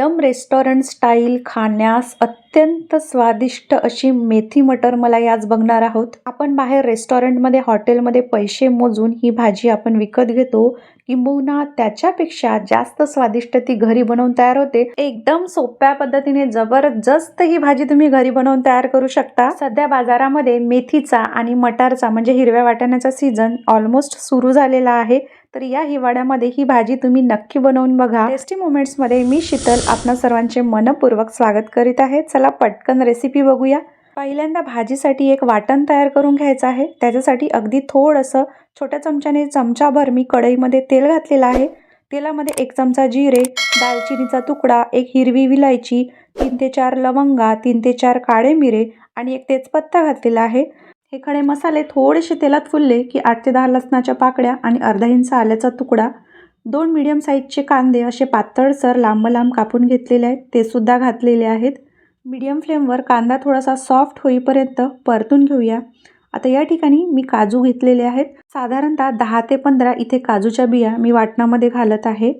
एकदम restaurant style खाण्यास अत्यंत स्वादिष्ट अशी मेथी मटर मलाई आज बघणार आहोत. आपण बाहेर रेस्टॉरंटमध्ये हॉटेलमध्ये पैसे मोजून ही भाजी आपण विकत घेतो. किंबहुना त्याच्यापेक्षा जास्त स्वादिष्ट ती घरी बनवून तयार होते. एकदम सोप्या पद्धतीने जबरदस्त ही भाजी तुम्ही घरी बनवून तयार करू शकता. सध्या बाजारामध्ये मेथीचा आणि मटारचा म्हणजे हिरव्या वाटाण्याचा सीझन ऑलमोस्ट सुरू झालेला आहे. तर या हिवाळ्यामध्ये ही भाजी तुम्ही नक्की बनवून बघा. टेस्टी मोमेंट्समध्ये मी शीतल आपणा सर्वांचे मनपूर्वक स्वागत करीत आहे. चला पटकन रेसिपी बघूया. पहिल्यांदा भाजीसाठी एक वाटण तयार करून घ्यायचं आहे. त्याच्यासाठी अगदी थोडंसं छोट्या चमच्याने चमचाभर मी कढईमध्ये तेल घातलेलं आहे. तेलामध्ये एक चमचा जिरे दालचिनीचा तुकडा एक हिरवी विलायची तीन ते चार लवंगा तीन ते चार काळे मिरे आणि एक तेजपत्ता घातलेला आहे. हे खडे मसाले थोडेसे तेलात फुलले की आठ ते दहा लसणाच्या पाकड्या आणि अर्धा इंच आल्याचा तुकडा दोन मीडियम साईजचे कांदे असे पातळसर लांब लांब कापून घेतलेले आहेत ते सुद्धा घातलेले आहेत. मीडियम फ्लेमवर कांदा थोडासा सॉफ्ट होईपर्यंत परतून घेऊया. आता या ठिकाणी मी काजू घेतलेले आहेत. साधारणतः दहा ते पंधरा इथे काजूच्या बिया मी वाटणामध्ये घालत आहे.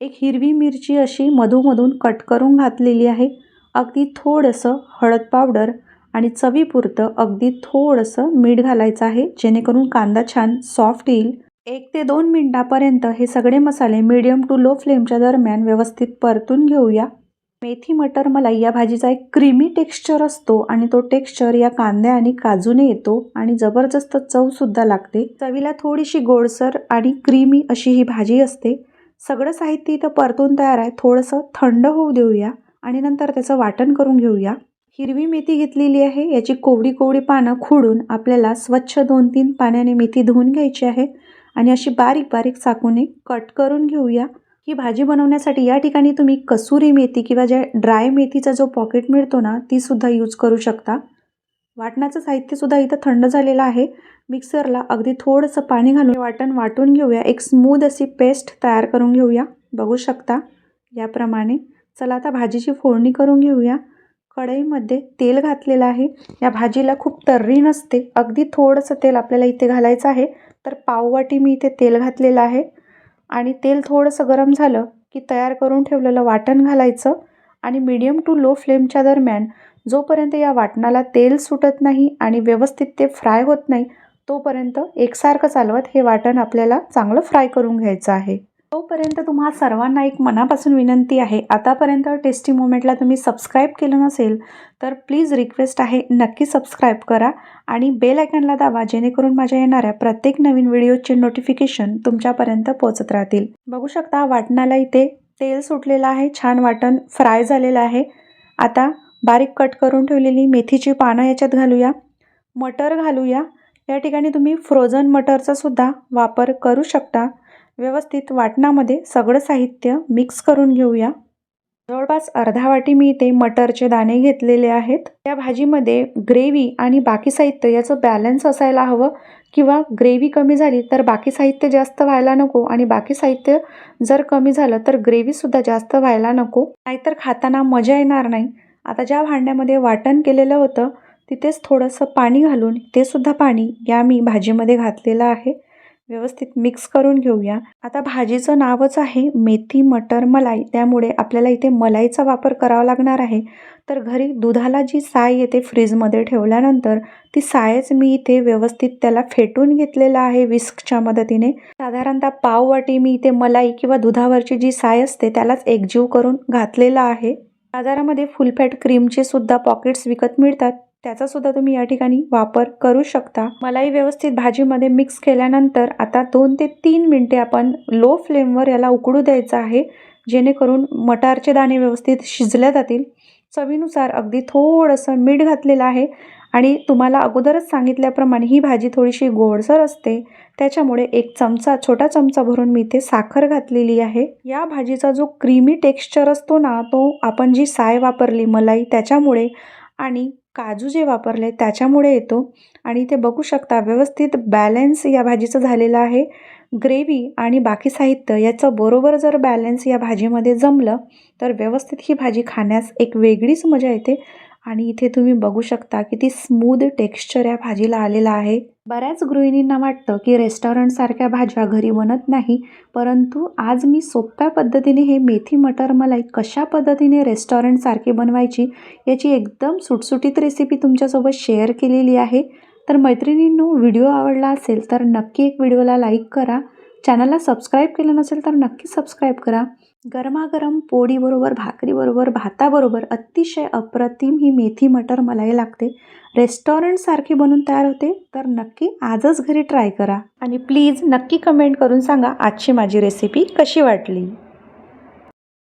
एक हिरवी मिरची अशी मधूमधून कट करून घातलेली आहे. अगदी थोडंसं हळद पावडर आणि चवीपुरतं अगदी थोडंसं मीठ घालायचं आहे जेणेकरून कांदा छान सॉफ्ट येईल. एक ते दोन मिनटापर्यंत हे सगळे मसाले मीडियम टू लो फ्लेमच्या दरम्यान व्यवस्थित परतून घेऊया. मेथी मटर मलाई या भाजीचा एक क्रीमी टेक्स्चर असतो आणि तो टेक्स्चर या कांद्या आणि काजूने येतो आणि जबरदस्त चवसुद्धा लागते. चवीला थोडीशी गोडसर आणि क्रीमी अशी ही भाजी असते. सगळं साहित्य इथं परतून तयार आहे. थोडंसं थंड होऊ देऊया आणि नंतर त्याचं वाटण करून घेऊया. हिरवी मेथी घेतलेली आहे. याची कोवडी कोवडी पानं खुडून आपल्याला स्वच्छ दोन तीन पाण्याने मेथी धुवून घ्यायची आहे. आणि अशी बारीक बारीक चाकूने कट करून घेऊया. ही भाजी बनवण्यासाठी या ठिकाणी तुम्ही कसुरी मेथी किंवा ज्या ड्राय मेथीचा जो पॉकेट मिळतो ना तीसुद्धा यूज करू शकता. वाटणाचं साहित्यसुद्धा इथं थंड झालेलं आहे. मिक्सरला अगदी थोडंसं पाणी घालून वाटण वाटून घेऊया. एक स्मूद अशी पेस्ट तयार करून घेऊया. बघू शकता. याप्रमाणे चला आता भाजीची फोडणी करून घेऊया. कढईमध्ये तेल घातलेलं आहे. या भाजीला खूप तर्री नसते अगदी थोडंसं तेल आपल्याला इथे घालायचं आहे. तर पाववाटी मी इथे तेल घातलेलं आहे. आणि तेल थोडंसं गरम झालं की तयार करून ठेवलेलं वाटण घालायचं. आणि मीडियम टू लो फ्लेमच्या दरम्यान जोपर्यंत या वाटणाला तेल सुटत नाही आणि व्यवस्थित ते फ्राय होत नाही तोपर्यंत एकसारखं चालवत हे वाटण आपल्याला चांगलं फ्राय करून घ्यायचं आहे. तोपर्यंत तुम्हा सर्वांना एक मनापासून विनंती आहे आतापर्यंत टेस्टी मोमेंटला तुम्ही सबस्क्राईब केलं नसेल तर प्लीज रिक्वेस्ट आहे नक्की सबस्क्राईब करा आणि बेल आयकनला दाबा जेणेकरून माझ्या येणाऱ्या प्रत्येक नवीन व्हिडिओचे नोटिफिकेशन तुमच्यापर्यंत पोहोचत राहतील. बघू शकता वाटणाला इथे तेल सुटलेलं आहे छान वाटण फ्राय झालेलं आहे. आता बारीक कट करून ठेवलेली मेथीची पानं याच्यात घालूया. मटर घालूया. या ठिकाणी तुम्ही फ्रोझन मटरचा सुद्धा वापर करू शकता. व्यवस्थित वाटणामध्ये सगळं साहित्य मिक्स करून घेऊया. जवळपास अर्धा वाटी मी इथे मटरचे दाणे घेतलेले आहेत. त्या भाजीमध्ये ग्रेव्ही आणि बाकी साहित्य याचं बॅलन्स असायला हवं. किंवा ग्रेव्ही कमी झाली तर बाकी साहित्य जास्त व्हायला नको आणि बाकी साहित्य जर कमी झालं तर ग्रेव्हीसुद्धा जास्त व्हायला नको. नाहीतर खाताना मजा येणार नाही. आता ज्या भांड्यामध्ये वाटण केलेलं होतं तिथेच थोडंसं पाणी घालून ते सुद्धा पाणी या मी भाजीमध्ये घातलेलं आहे. व्यवस्थित मिक्स करून घेऊया. आता भाजीचं नावच आहे मेथी मटर मलाई. त्यामुळे आपल्याला इथे मलाईचा वापर करावा लागणार आहे. तर घरी दुधाला जी साय येते फ्रीजमध्ये ठेवल्यानंतर ती सायच मी इथे व्यवस्थित त्याला फेटून घेतलेलं आहे विस्कच्या मदतीने. साधारणतः पाव वाटी मी इथे मलाई किंवा दुधावरची जी साय असते त्यालाच एकजीव करून घातलेला आहे. बाजारामध्ये फुलफॅट क्रीमचे सुद्धा पॉकेट्स विकत मिळतात. त्याचा सुद्धा तुम्ही या ठिकाणी वापर करू शकता. मलाई व्यवस्थित भाजीमध्ये मिक्स केल्यानंतर आता दोन ते तीन मिनटे आपण लो फ्लेमवर याला उकडू द्यायचं आहे. जेणेकरून मटारचे दाणे व्यवस्थित शिजल्या जातील. चवीनुसार अगदी थोडंसं मीठ घातलेलं आहे. आणि तुम्हाला अगोदरच सांगितल्याप्रमाणे ही भाजी थोडीशी गोडसर असते. त्याच्यामुळे एक चमचा छोटा चमचा भरून मी इथे साखर घातलेली आहे. या भाजीचा जो क्रीमी टेक्स्चर असतो ना तो आपण जी साय वापरली मलाई त्याच्यामुळे आणि काजू जे वापरले त्याच्यामुळे येतो. आणि ते बघू शकता व्यवस्थित बॅलन्स या भाजीचं झालेलं आहे. ग्रेव्ही आणि बाकी साहित्य याचं बरोबर जर बॅलन्स या भाजीमध्ये जमलं तर व्यवस्थित ही भाजी खाण्यास एक वेगळीच मजा येते. आणि इथे तुम्ही बघू शकता किती स्मूद टेक्स्चर या भाजीला आलेला आहे. बऱ्याच गृहिणींना वाटतं की रेस्टॉरंटसारख्या भाज्या घरी बनत नाही परंतु आज मी सोप्या पद्धतीने हे मेथी मटर मलाई कशा पद्धतीने रेस्टॉरंटसारखी बनवायची याची एकदम सुटसुटीत रेसिपी तुमच्यासोबत शेअर केलेली आहे. तर मैत्रिणींनो व्हिडिओ आवडला असेल तर नक्की एक व्हिडिओला लाईक करा. चॅनलला सबस्क्राईब केलं नसेल तर नक्की सबस्क्राईब करा. गरमागरम पोळीबरोबर भाकरीबरोबर भाताबरोबर अतिशय अप्रतिम ही मेथी मटर मलाई लागते. रेस्टॉरंटसारखी बनून तयार होते तर नक्की आजच घरी ट्राय करा. आणि प्लीज नक्की कमेंट करून सांगा आजची माझी रेसिपी कशी वाटली.